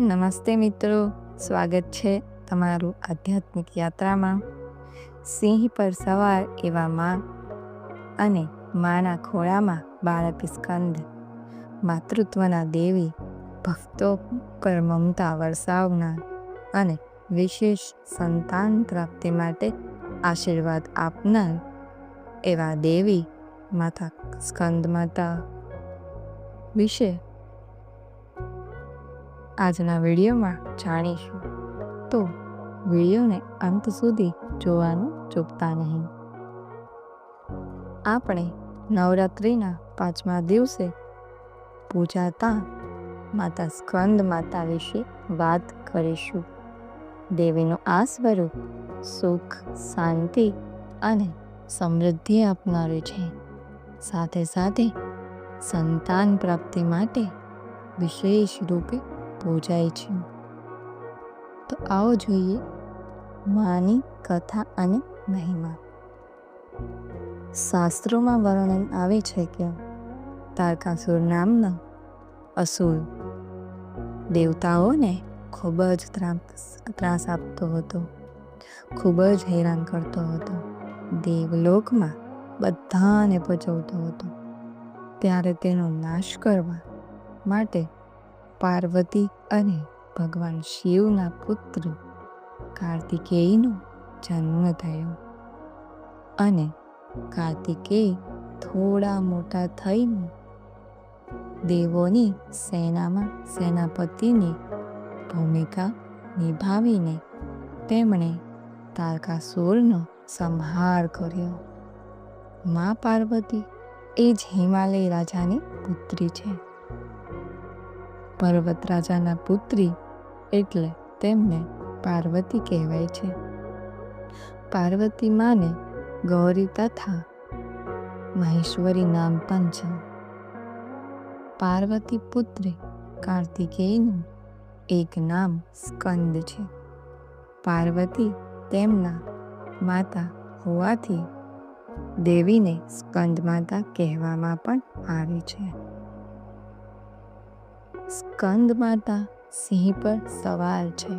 નમસ્તે મિત્રો, સ્વાગત છે તમારું આધ્યાત્મિક યાત્રામાં. સિંહ પર સવાર એવા માં અને માના ખોળામાં બાળક સ્કંદ. માતૃત્વના દેવી, ભક્તો પર મમતા વરસાવનાર અને વિશેષ સંતાન પ્રાપ્તિ માટે આશીર્વાદ આપનાર એવા દેવી માતા સ્કંદ માતા વિશે આજના વિડીયોમાં જાણીશું. તો વિડીયોને અંત સુધી જોવાનું ચૂકતા નહીં. આપણે નવરાત્રિના પાંચમા દિવસે પૂજાતા માતા સ્કંદ માતા વિશે વાત કરીશું. દેવીનું આ સ્વરૂપ સુખ, શાંતિ અને સમૃદ્ધિ આપનારું છે. સાથે સાથે સંતાન પ્રાપ્તિ માટે વિશેષ રૂપે પૂજાય છે. તો આવો જોઈએ માની, કથા અને મહિમા. શાસ્ત્રોમાં વર્ણન આવે છે કે તારકાસુર નામના અસુર દેવતાઓને ખૂબ જ ત્રાસ આપતો હતો. ખૂબ જ હેરાન કરતો હતો. દેવલોકમાં બધાને પચવતો હતો. ત્યારે તેનો નાશ કરવા માટે પાર્વતી અને ભગવાન શિવના પુત્ર કાર્તિકેયનો જન્મ થયો. અને કાર્તિકેય થોડા મોટા થઈને દેવોની સેનામાં સેનાપતિની ભૂમિકા નિભાવીને તેમણે તારકાસુરનો સંહાર કર્યો. મા પાર્વતી એ જ હિમાલય રાજાની પુત્રી છે. પર્વત રાજાના પુત્રી એટલે તેમને પાર્વતી કહેવાય છે. પાર્વતી માને ગૌરી તથા મહેશ્વરી નામ પણ છે. પાર્વતી પુત્રી કાર્તિકેયનું એક નામ સ્કંદ છે. પાર્વતી તેમના માતા હોવાથી દેવીને સ્કંદ માતા કહેવામાં પણ આવે છે. સ્કંદ માતા સિંહ પર સવાર છે.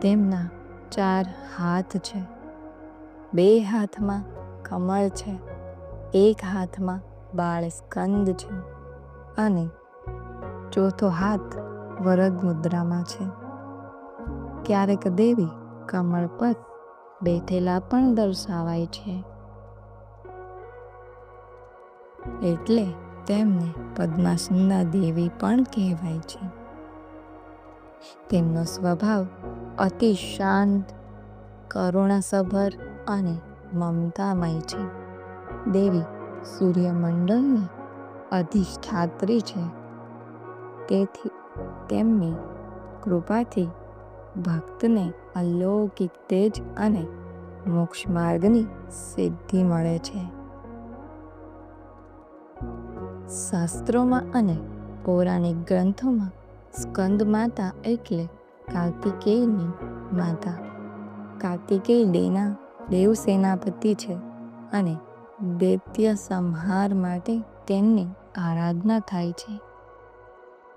તેમના ચાર હાથ છે. બે હાથમાં કમળ છે. એક હાથમાં બાળ સ્કંદ છે. અને ચોથો હાથ વરદ મુદ્રામાં છે. ક્યારેક દેવી કમળ પર બેઠેલા પણ દર્શાવાય છે. એટલે તેમને પદ્માસુંદા દેવી પણ કહેવાય છે. તેમનો સ્વભાવ અતિ શાંત, કરુણાસભર અને મમતામય છે. દેવી સૂર્યમંડળની અધિષ્ઠાત્રી છે. તેથી તેમની કૃપાથી ભક્તને અલૌકિક તેજ અને મોક્ષ માર્ગની સિદ્ધિ મળે છે. શાસ્ત્રોમાં અને પૌરાણિક ગ્રંથોમાં સ્કંદ માતા એટલે કાર્તિકેયની માતા. કાર્તિકેય દેના દેવ સેનાપતિ છે અને દૈત્ય સંહાર માટે તેમની આરાધના થાય છે.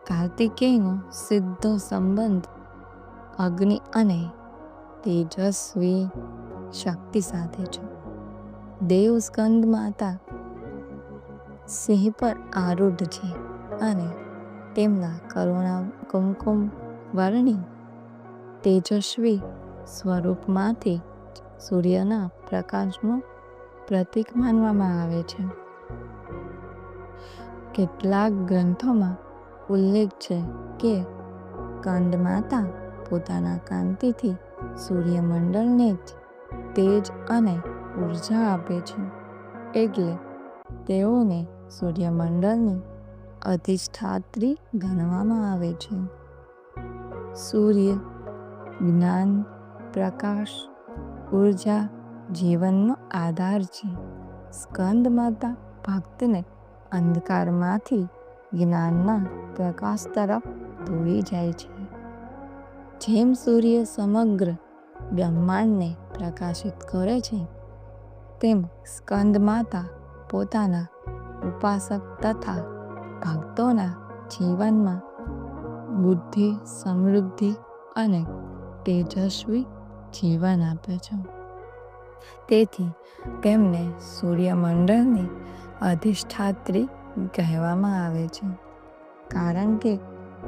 કાર્તિકેયનો સીધો સંબંધ અગ્નિ અને તેજસ્વી શક્તિ સાથે છે. દેવ સ્કંદ માતા સિંહ પર આરૂઢ છે અને તેમના કરુણા કુમકુમ વર્ણી તેજસ્વી સ્વરૂપમાંથી સૂર્યના પ્રકાશનું પ્રતીક માનવામાં આવે છે. કેટલાક ગ્રંથોમાં ઉલ્લેખ છે કે કંદમાતા પોતાના કાંતિથી સૂર્યમંડળને જ તેજ અને ઊર્જા આપે છે. એટલે તેઓને સૂર્યમંડળની અધિષ્ઠાત્રી ગણવામાં આવે છે. સૂર્ય, જ્ઞાન, પ્રકાશ, ઊર્જા, જીવનનો આધાર છે. સ્કંદ માતા ભક્તને અંધકારમાંથી જ્ઞાનના પ્રકાશ તરફ દોરી જાય છે. જેમ સૂર્ય સમગ્ર બ્રહ્માંડને પ્રકાશિત કરે છે, તેમ સ્કંદ માતા પોતાના ઉપાસક તથા ભક્તોના જીવનમાં બુદ્ધિ, સમૃદ્ધિ અને તેજસ્વી જીવન આપે છે. તેથી તેમને સૂર્યમંડળની અધિષ્ઠાત્રી કહેવામાં આવે છે, કારણ કે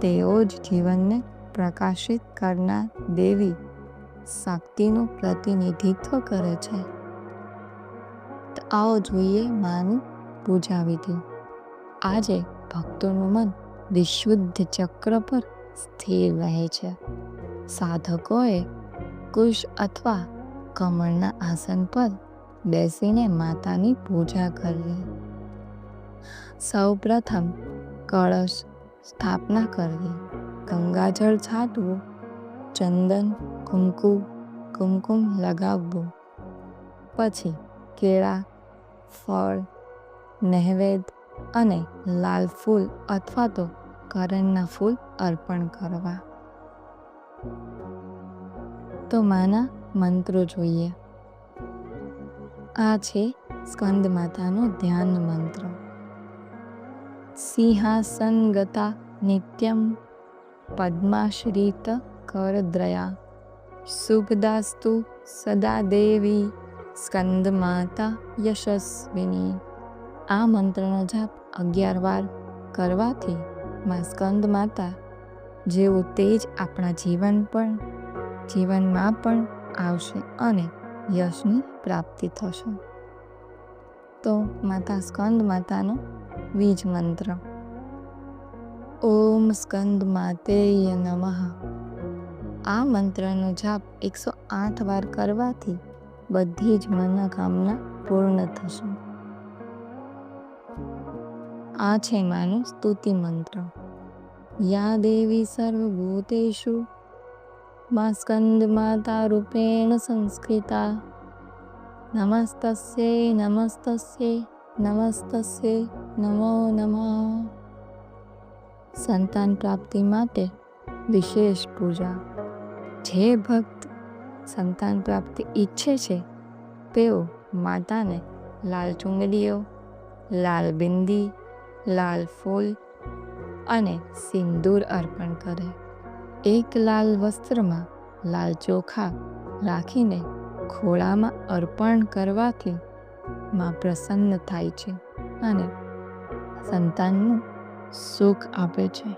તેઓ જ જીવનને પ્રકાશિત કરનાર દેવી શક્તિનું પ્રતિનિધિત્વ કરે છે. આવો જોઈએ માની પૂજા વિધિ આજે ભક્તોનું મન વિશુદ્ધ ચક્ર પર સ્થિર રહે છે. સાધકોએ કુશ અથવા કમળના આસન પર બેસીને માતાની પૂજા કરવી સૌપ્રથમ કળશ સ્થાપના કરવી. ગંગાજળ છાંટવું, ચંદન કુમકુ કુમકુમ લગાવવું. પછી કેળા, ફળ નૈવેદ્ય અને લાલ ફૂલ અથવા તો કરણના ફૂલ અર્પણ કરવા. તો માના મંત્રો જોઈએ. આ છે સ્કંદ માતાનો ધ્યાન મંત્ર. સિંહાસનગતા નિત્યમ પદ્માશ્રિત કરદ્રયા શુભદાસ્તુ સદા દેવી. સ્કંદ માતા યશસ્વિની. આ મંત્રનો જાપ અગિયાર વાર કરવાથી માં સ્કંદ માતા જેવું તેજ આપણા જીવન પણ, જીવનમાં પણ આવશે અને યશની પ્રાપ્તિ થશે. તો માતા સ્કંદ માતાનો બીજ મંત્ર. ઓમ સ્કંદ માતેય નમઃ. આ મંત્રનો જાપ એકસો આઠ વાર કરવાથી બધી જ મનોકામના પૂર્ણ થશે. આ છે માનું સ્તુતિ મંત્ર યા દેવી સર્વભૂતેષુ મા સ્કંદ માતા રૂપેણ સંસ્કૃતા નમસ્તસ્ય નમસ્તસ્ય નમસ્તસ્ય નમો નમઃ સંતાન પ્રાપ્તિ માટે વિશેષ પૂજા જે ભક્ત સંતાન પ્રાપ્તિ ઈચ્છે છે તેઓ માતાને લાલ ચુંગડીઓ લાલ બિંદી લાલ ફૂલ અને સિંદૂર અર્પણ કરે. એક લાલ વસ્ત્રમાં લાલ ચોખા રાખીને ખોળામાં અર્પણ કરવાથી માં પ્રસન્ન થાય છે અને સંતાનનું સુખ આપે છે.